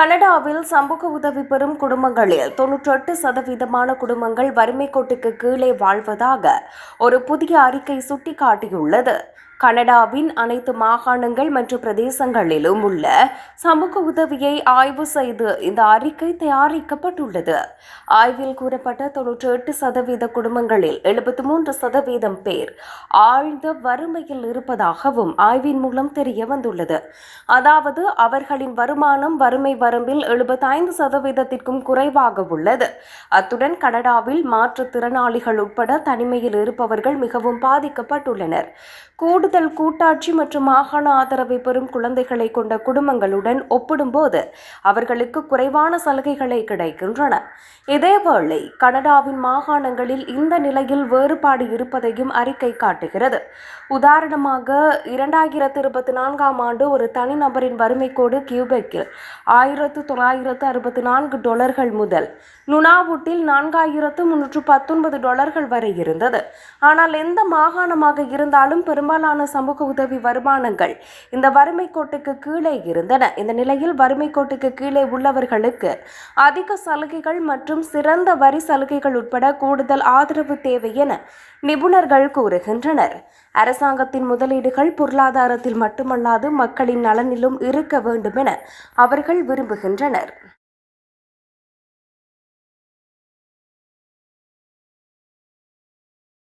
கனடாவில் சமூக உதவி பெறும் குடும்பங்களில் தொன்னூற்றெட்டு சதவீதமான குடும்பங்கள் வறுமை கோட்டுக்கு கீழே வாழ்வதாக ஒரு புதிய அறிக்கை சுட்டிக்காட்டியுள்ளது. கனடாவின் அனைத்து மாகாணங்கள் மற்றும் பிரதேசங்களிலும் உள்ள சமூக உதவியை ஆய்வு செய்து இந்த அறிக்கை தயாரிக்கப்பட்டுள்ளது. ஆய்வில் கூறப்பட்ட தொன்னூற்றி எட்டு சதவீத குடும்பங்களில் எழுபத்தி மூன்று சதவீதம் பேர் ஆழ்ந்த வறுமையில் இருப்பதாகவும் ஆய்வின் மூலம் தெரிய வந்துள்ளது. அதாவது அவர்களின் வருமானம் வறுமை வரம்பில் எழுபத்தைந்து சதவீதத்திற்கும் குறைவாக உள்ளது. அத்துடன் கனடாவில் மாற்றுத்திறனாளிகள் உட்பட தனிமையில் இருப்பவர்கள் மிகவும் பாதிக்கப்பட்டுள்ளனர். கூடு கூடுதல் கூட்டாட்சி மற்றும் மாகாண ஆதரவை பெறும் குழந்தைகளை கொண்ட குடும்பங்களுடன் ஒப்பிடும்போது அவர்களுக்கு குறைவான சலுகைகளை கிடைக்கின்றன. இதேவேளை கனடாவின் மாகாணங்களில் இந்த நிலையில் வேறுபாடு இருப்பதையும் அறிக்கை காட்டுகிறது. உதாரணமாக இரண்டாயிரத்து இருபத்தி நான்காம் ஆண்டு ஒரு தனிநபரின் வறுமை கோடு கியூபெக்கில் ஆயிரத்து தொள்ளாயிரத்து அறுபத்தி நான்கு டாலர்கள் முதல் நுனாவுட்டில் நான்காயிரத்து முன்னூற்று பத்தொன்பது டாலர்கள் வரை இருந்தது. ஆனால் எந்த மாகாணமாக இருந்தாலும் பெரும்பாலான சமூக உதவி வருமானங்கள் இந்த வறுமை கோட்டுக்கு கீழே இருந்தன. இந்த நிலையில் வறுமை கோட்டுக்கு கீழே உள்ளவர்களுக்கு அதிக சலுகைகள் மற்றும் சிறந்த வரி சலுகைகள் உட்பட கூடுதல் ஆதரவு தேவை என நிபுணர்கள் கூறுகின்றனர். அரசாங்கத்தின் முதலீடுகள் பொருளாதாரத்தில் மட்டுமல்லாது மக்களின் நலனிலும் இருக்க வேண்டும் என அவர்கள் விரும்புகின்றனர்.